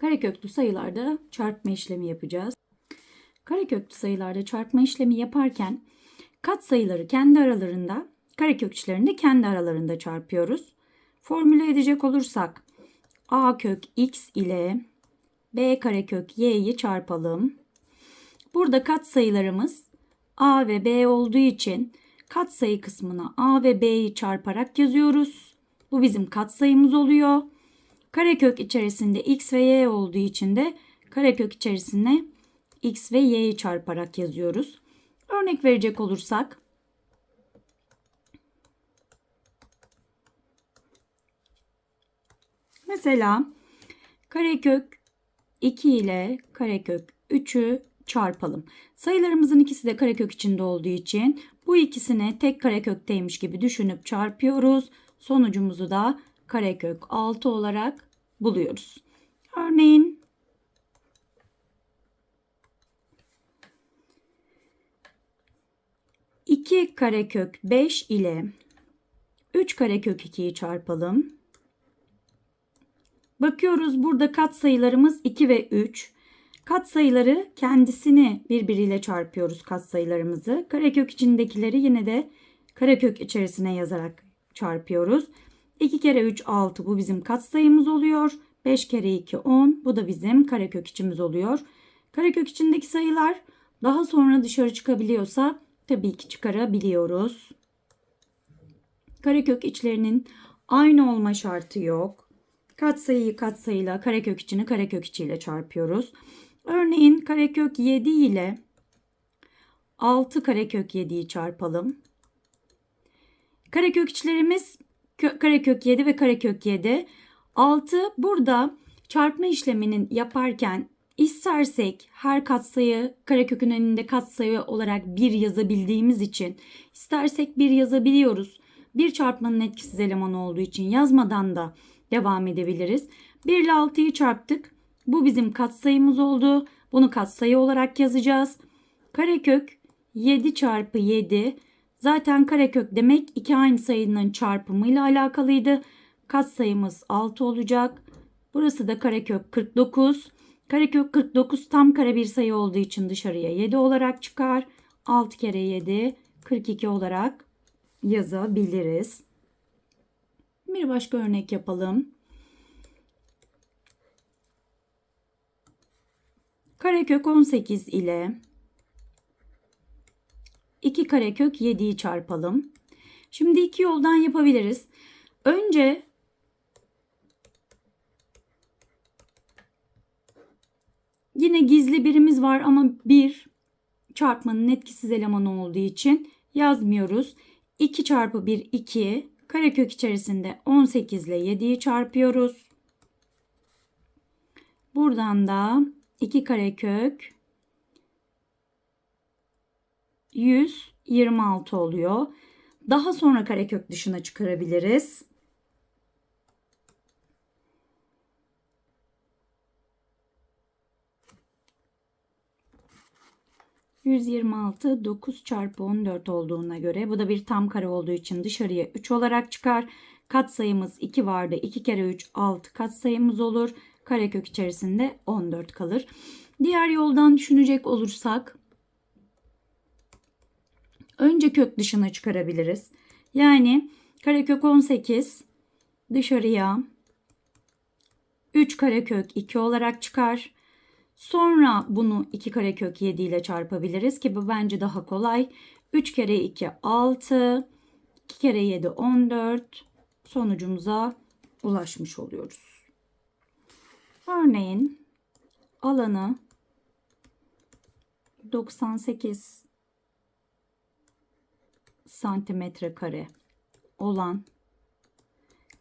Kareköklü sayılarda çarpma işlemi yapacağız. Kareköklü sayılarda çarpma işlemi yaparken kat sayıları kendi aralarında, karekök içlerinde kendi aralarında çarpıyoruz. Formüle edecek olursak a kök x ile b karekök y'yi çarpalım. Burada kat sayılarımız a ve b olduğu için kat sayı kısmına a ve b'yi çarparak yazıyoruz. Bu bizim kat sayımız oluyor. Karekök içerisinde x ve y olduğu için de karekök içerisine x ve y'yi çarparak yazıyoruz. Örnek verecek olursak mesela karekök 2 ile karekök 3'ü çarpalım. Sayılarımızın ikisi de karekök içinde olduğu için bu ikisini tek karekökteymiş gibi düşünüp çarpıyoruz. Sonucumuzu da karekök 6 olarak buluyoruz. Örneğin iki karekök 5 ile 3 karekök 2'yi çarpalım. Bakıyoruz burada kat sayılarımız 2 ve 3. Kat sayıları kendisini birbiriyle çarpıyoruz kat sayılarımızı. Karekök içindekileri yine de karekök içerisine yazarak çarpıyoruz. 2 kere 3 6 bu bizim kat sayımız oluyor. 5 kere 2 10 bu da bizim karekök içimiz oluyor. Karekök içindeki sayılar daha sonra dışarı çıkabiliyorsa tabii ki çıkarabiliyoruz. Karekök içlerinin aynı olma şartı yok. Katsayıyı katsayıyla karekök içini karekök içiyle çarpıyoruz. Örneğin karekök 7 ile 6 karekök 7'yi çarpalım. Karekök içlerimiz karekök 7 ve karekök 7. 6 burada çarpma işleminin yaparken istersek her katsayı karekökün önünde katsayı olarak 1 yazabildiğimiz için istersek 1 yazabiliyoruz. Bir çarpmanın etkisiz elemanı olduğu için yazmadan da devam edebiliriz. 1 ile 6'yı çarptık. Bu bizim katsayımız oldu. Bunu katsayı olarak yazacağız. Karekök 7 çarpı 7 zaten karekök demek iki aynı sayının çarpımıyla alakalıydı. Katsayımız 6 olacak. Burası da karekök 49. Karekök 49 tam kare bir sayı olduğu için dışarıya 7 olarak çıkar. 6 kere 7 42 olarak yazabiliriz. Bir başka örnek yapalım. Karekök 18 ile 2 karekök 7'yi çarpalım. Şimdi iki yoldan yapabiliriz. Önce yine gizli birimiz var ama bir çarpmanın etkisiz elemanı olduğu için yazmıyoruz. 2 çarpı 1 2 karekök içerisinde 18 ile 7'yi çarpıyoruz. Buradan da 2 karekök 126 oluyor. Daha sonra karekök dışına çıkarabiliriz. ...126 9 çarpı 14 olduğuna göre... ...bu da bir tam kare olduğu için dışarıya 3 olarak çıkar. Katsayımız 2 vardı. 2 kere 3 6 katsayımız olur. Karekök içerisinde 14 kalır. Diğer yoldan düşünecek olursak... Önce kök dışına çıkarabiliriz. Yani karekök 18 dışarıya 3 karekök 2 olarak çıkar. Sonra bunu 2 karekök 7 ile çarpabiliriz ki bu bence daha kolay. 3 kere 2 6 2 kere 7 14 sonucumuza ulaşmış oluyoruz. Örneğin alanı 98 santimetre kare olan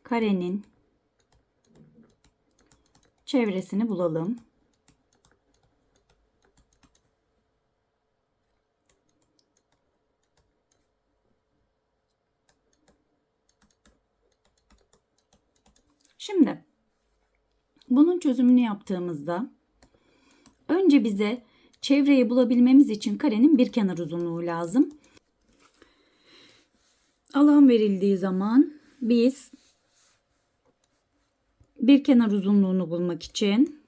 karenin çevresini bulalım. Şimdi bunun çözümünü yaptığımızda önce bize çevreyi bulabilmemiz için karenin bir kenar uzunluğu lazım alan verildiği zaman biz bir kenar uzunluğunu bulmak için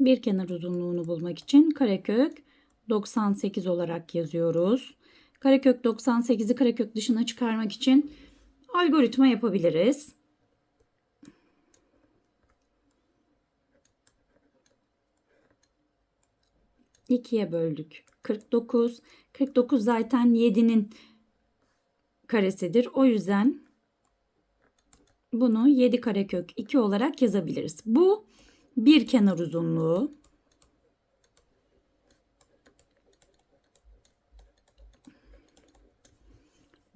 bir kenar uzunluğunu bulmak için karekök 98 olarak yazıyoruz. Karekök 98'i karekök dışına çıkarmak için algoritma yapabiliriz. İkiye böldük. 49. 49 zaten 7'nin karesidir. O yüzden bunu 7 karekök 2 olarak yazabiliriz. Bu bir kenar uzunluğu.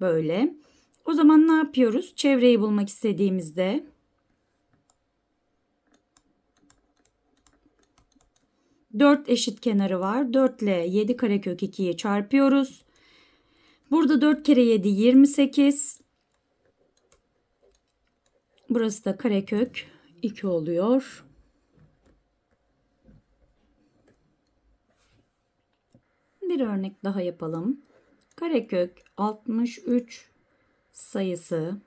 Böyle. O zaman ne yapıyoruz? Çevreyi bulmak istediğimizde dört eşit kenarı var. 4 ile 7 karekök 2'yi çarpıyoruz. Burada 4 kere 7 28. Burası da karekök 2 oluyor. Bir örnek daha yapalım. Karekök 63 sayısı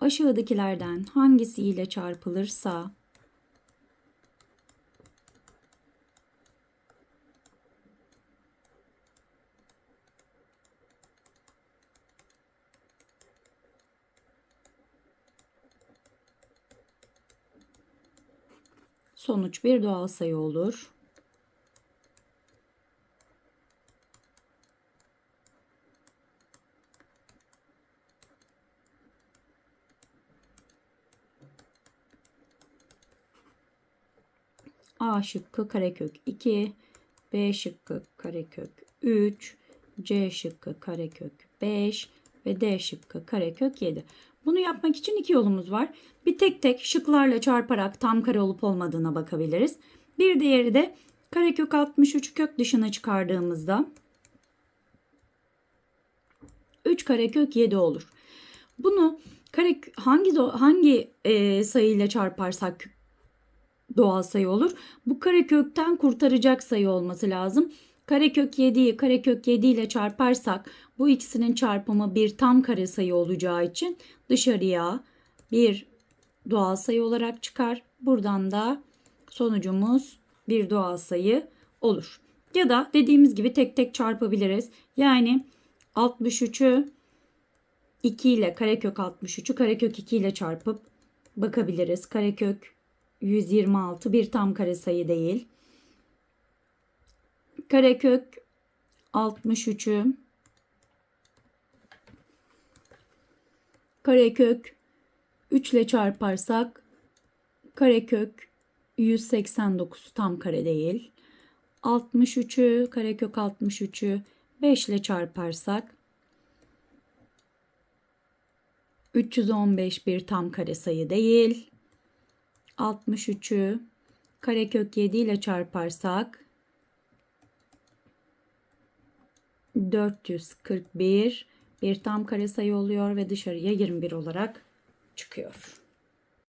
aşağıdakilerden hangisiyle çarpılırsa sonuç bir doğal sayı olur. A şıkkı karekök 2, B şıkkı karekök 3, C şıkkı karekök 5 ve D şıkkı karekök 7. Bunu yapmak için iki yolumuz var. Bir tek tek şıklarla çarparak tam kare olup olmadığına bakabiliriz. Bir diğeri de karekök 63 kök dışına çıkardığımızda 3 karekök 7 olur. Bunu kare hangi hangi e, sayıyla çarparsak doğal sayı olur. Bu karekökten kurtaracak sayı olması lazım. Karekök 7'yi karekök 7 ile çarparsak bu ikisinin çarpımı bir tam karesayı olacağı için dışarıya bir doğal sayı olarak çıkar. Buradan da sonucumuz bir doğal sayı olur. Ya da dediğimiz gibi tek tek çarpabiliriz. Yani 63'ü 2 ile karekök 63'ü karekök 2 ile çarpıp bakabiliriz. Karekök 126 bir tam karesayı değil. 40 karekök 63'ü karekök 3 ile çarparsak karekök 189 tam kare değil. 63'ü karekök 63'ü 5 ile çarparsak 315 bir tam kare sayı değil. 63'ü karekök 7 ile çarparsak 441 bir tam kare sayı oluyor ve dışarıya 21 olarak çıkıyor.